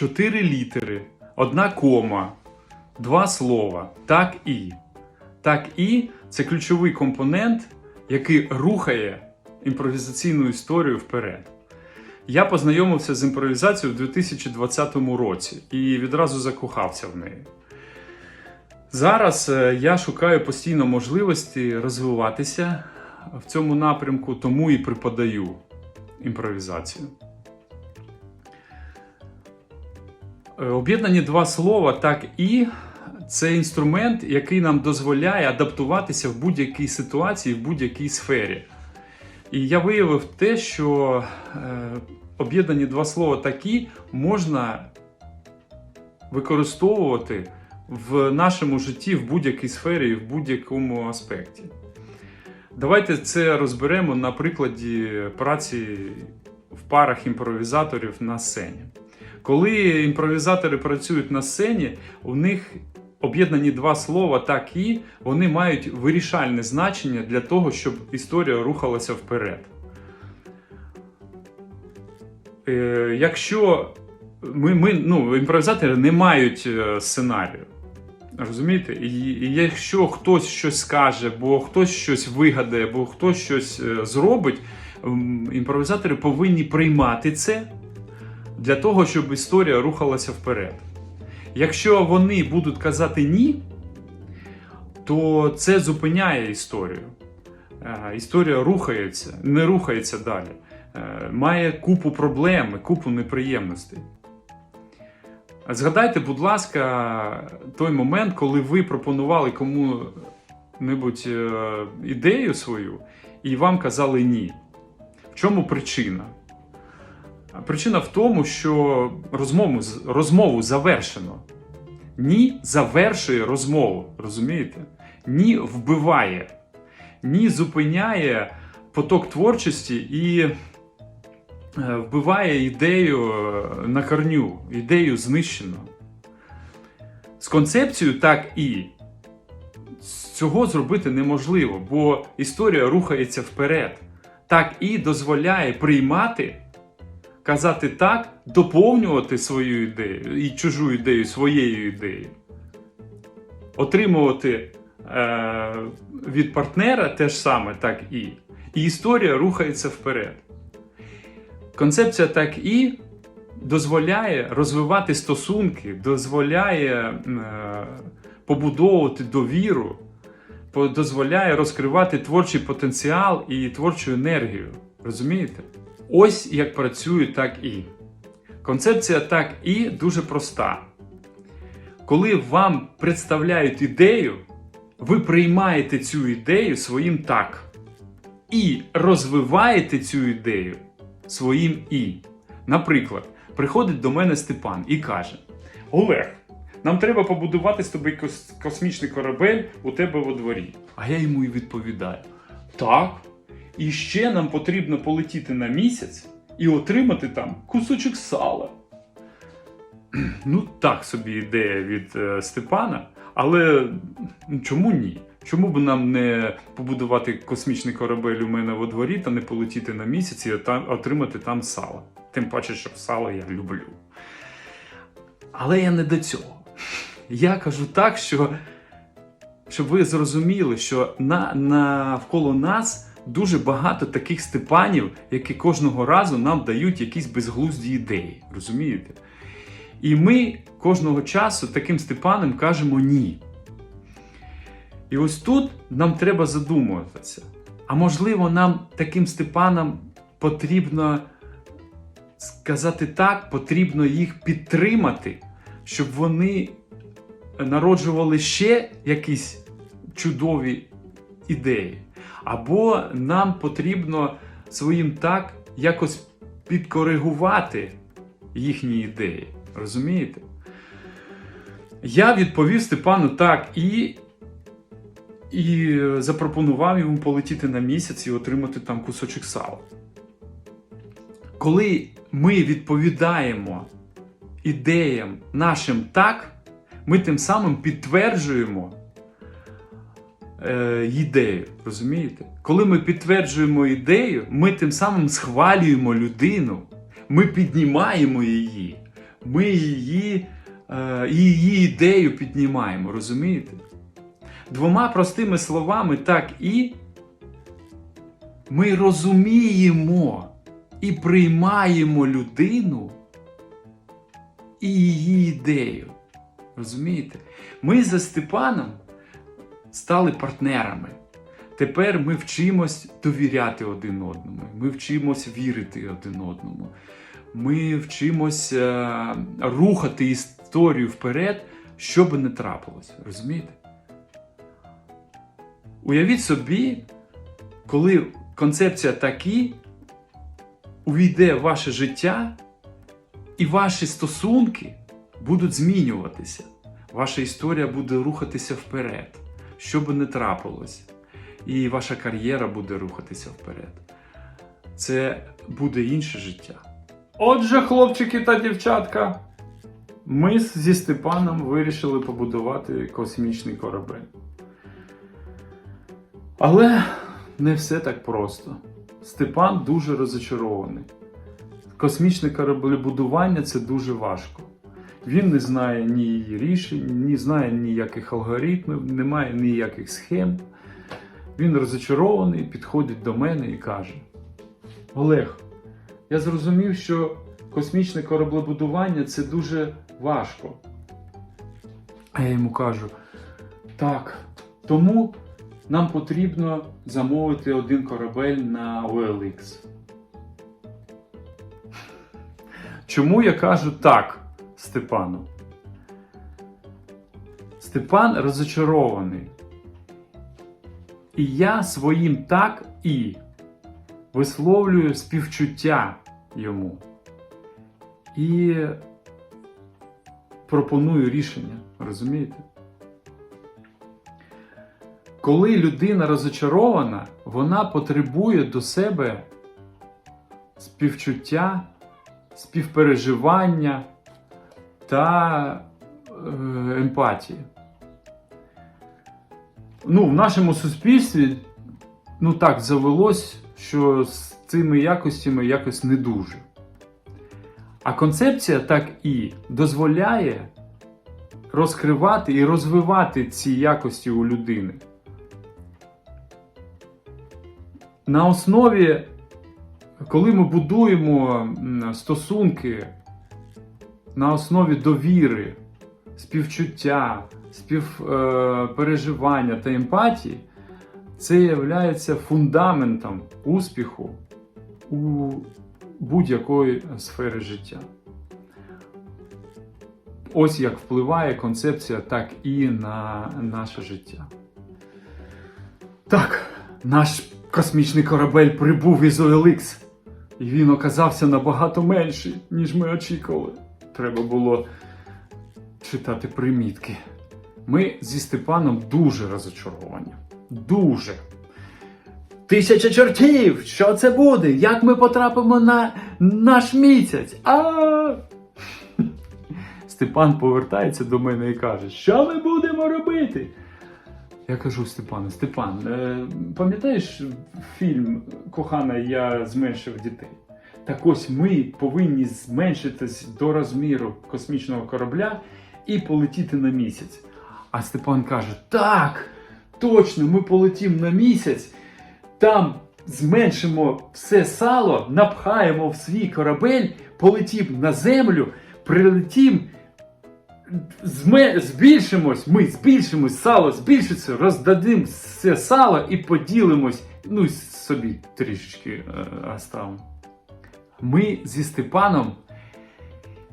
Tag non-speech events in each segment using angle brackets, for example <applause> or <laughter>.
чотири літери, одна кома, два слова. Так і. Так і це ключовий компонент, який рухає імпровізаційну історію вперед. Я познайомився з імпровізацією в 2020 році і відразу закохався в неї. Зараз е, я шукаю постійно можливості розвиватися в цьому напрямку, тому і преподаю імпровізацію. Об'єднані два слова так і це інструмент, який нам дозволяє адаптуватися в будь-якій ситуації, в будь-якій сфері. І я виявив те, що е, об'єднані два слова такі можна використовувати в нашому житті в будь-якій сфері і в будь-якому аспекті. Давайте це розберемо на прикладі праці в парах імпровізаторів на сцені. Коли імпровізатори працюють на сцені, у них об'єднані два слова так і вони мають вирішальне значення для того, щоб історія рухалася вперед. Е, якщо ми, ми, ну, імпровізатори не мають е, сценарію, розумієте? І, і якщо хтось щось скаже, бо хтось щось вигадає, бо хтось щось е, зробить, імпровізатори повинні приймати це для того, щоб історія рухалася вперед. Якщо вони будуть казати ні, то це зупиняє історію. Е, Історія рухається, не рухається далі. Е, Має купу проблем, купу неприємностей. Згадайте, будь ласка, той момент, коли ви пропонували кому-небудь е, ідею свою, і вам казали ні. В чому причина? Причина в тому, що розмову, розмову завершено. Ні завершує розмову, розумієте? Ні вбиває, ні зупиняє поток творчості і е, вбиває ідею е, на корню, ідею знищено. З концепцією так і цього зробити неможливо, бо історія рухається вперед. Так і дозволяє приймати казати так, доповнювати свою ідею і чужу ідею своєю ідеєю, отримувати е, від партнера те ж саме, так і. І історія рухається вперед. Концепція так і дозволяє розвивати стосунки, дозволяє е, побудовувати довіру, дозволяє розкривати творчий потенціал і творчу енергію. Розумієте? Ось як працює так і. Концепція так і дуже проста. Коли вам представляють ідею, ви приймаєте цю ідею своїм так. І розвиваєте цю ідею своїм і. Наприклад, приходить до мене Степан і каже: Олег, нам треба побудувати з тобою кос- космічний корабель у тебе во дворі. А я йому і відповідаю: Так. І ще нам потрібно полетіти на місяць і отримати там кусочок сала. Ну, так собі ідея від е, Степана, але чому ні? Чому б нам не побудувати космічний корабель у мене во дворі та не полетіти на місяць і отримати там сало? Тим паче, що сало я люблю. Але я не до цього. Я кажу так, що щоб ви зрозуміли, що на, навколо нас дуже багато таких степанів, які кожного разу нам дають якісь безглузді ідеї. Розумієте? І ми кожного часу таким степанам кажемо ні. І ось тут нам треба задумуватися. А можливо, нам таким степанам потрібно сказати так, потрібно їх підтримати, щоб вони народжували ще якісь чудові ідеї. Або нам потрібно своїм так якось підкоригувати їхні ідеї. Розумієте? Я відповів Степану так і, і запропонував йому полетіти на місяць і отримати там кусочок сала. Коли ми відповідаємо ідеям нашим так, ми тим самим підтверджуємо е, ідею. Розумієте? Коли ми підтверджуємо ідею, ми тим самим схвалюємо людину, ми піднімаємо її, ми її, е, її ідею піднімаємо, розумієте? Двома простими словами, так і ми розуміємо і приймаємо людину і її ідею. Розумієте? Ми за Степаном стали партнерами. Тепер ми вчимось довіряти один одному. Ми вчимось вірити один одному. Ми вчимось е, рухати історію вперед, що би не трапилось. Розумієте? Уявіть собі, коли концепція такі увійде в ваше життя, і ваші стосунки будуть змінюватися. Ваша історія буде рухатися вперед, що би не трапилось. І ваша кар'єра буде рухатися вперед. Це буде інше життя. Отже, хлопчики та дівчатка, ми зі Степаном вирішили побудувати космічний корабель. Але не все так просто. Степан дуже розочарований. Космічне кораблебудування це дуже важко. Він не знає ні її рішень, не знає ніяких алгоритмів, немає ніяких схем. Він розочарований, підходить до мене і каже: Олег, я зрозумів, що космічне кораблебудування це дуже важко. А я йому кажу: так, тому нам потрібно замовити один корабель на OLX. Чому я кажу так Степану? Степан розочарований. І я своїм так і висловлюю співчуття йому. І пропоную рішення, розумієте? Коли людина розочарована, вона потребує до себе співчуття, співпереживання та е, емпатії. Ну, в нашому суспільстві ну так завелось, що з цими якостями якось не дуже. А концепція так і дозволяє розкривати і розвивати ці якості у людини. На основі, коли ми будуємо стосунки на основі довіри, співчуття, співпереживання та емпатії, це є фундаментом успіху у будь-якої сфери життя. Ось як впливає концепція так і на наше життя. Так, наш космічний корабель прибув із OLX. І він оказався набагато менший, ніж ми очікували. Треба було читати примітки. Ми зі Степаном дуже розочаровані. Дуже. Тисяча чортів! Що це буде? Як ми потрапимо на наш місяць? А! <laughs> Степан повертається до мене і каже: Що ми будемо робити? Я кажу Степану, Степан, е, пам'ятаєш фільм Кохана, я зменшив дітей? Так ось ми повинні зменшитись до розміру космічного корабля і полетіти на місяць. А Степан каже: Так, точно, ми полетимо на місяць, там зменшимо все сало, напхаємо в свій корабель, полетім на землю, прилетім. Зме... Збільшимось, ми збільшимось, сало збільшиться, роздадим все сало і поділимось. Ну, собі трішечки е, оставимо. Ми зі Степаном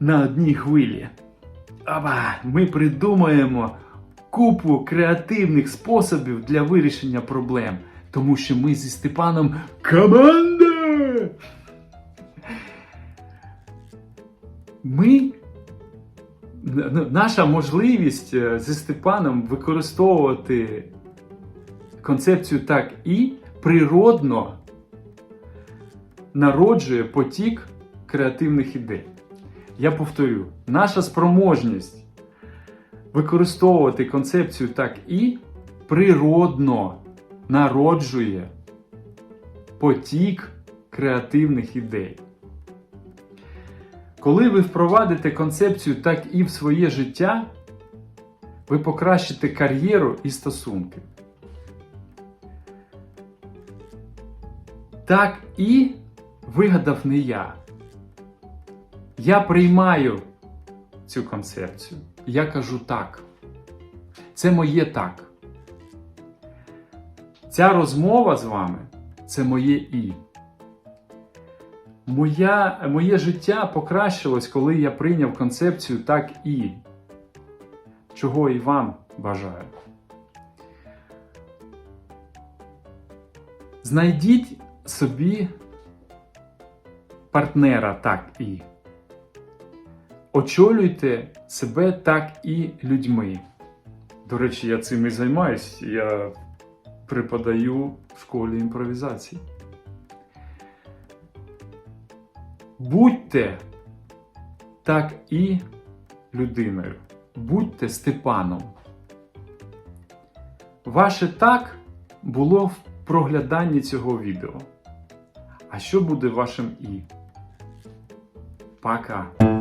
на одній хвилі. Аба, ми придумаємо купу креативних способів для вирішення проблем. Тому що ми зі Степаном команда. Ми наша можливість е, зі Степаном використовувати концепцію так і природно народжує потік креативних ідей. Я повторю, наша спроможність використовувати концепцію так і природно народжує потік креативних ідей. Коли ви впровадите концепцію так і в своє життя, ви покращите кар'єру і стосунки. Так і вигадав не я. Я приймаю цю концепцію. Я кажу так. Це моє так. Ця розмова з вами це моє і. Моя, моє життя покращилось, коли я прийняв концепцію так і. Чого і вам бажаю. Знайдіть собі партнера так і. Очолюйте себе так і людьми. До речі, я цим і займаюсь. Я преподаю в школі імпровізації. Будьте так і людиною. Будьте Степаном. Ваше так було в прогляданні цього відео. А що буде вашим і? Pra cá.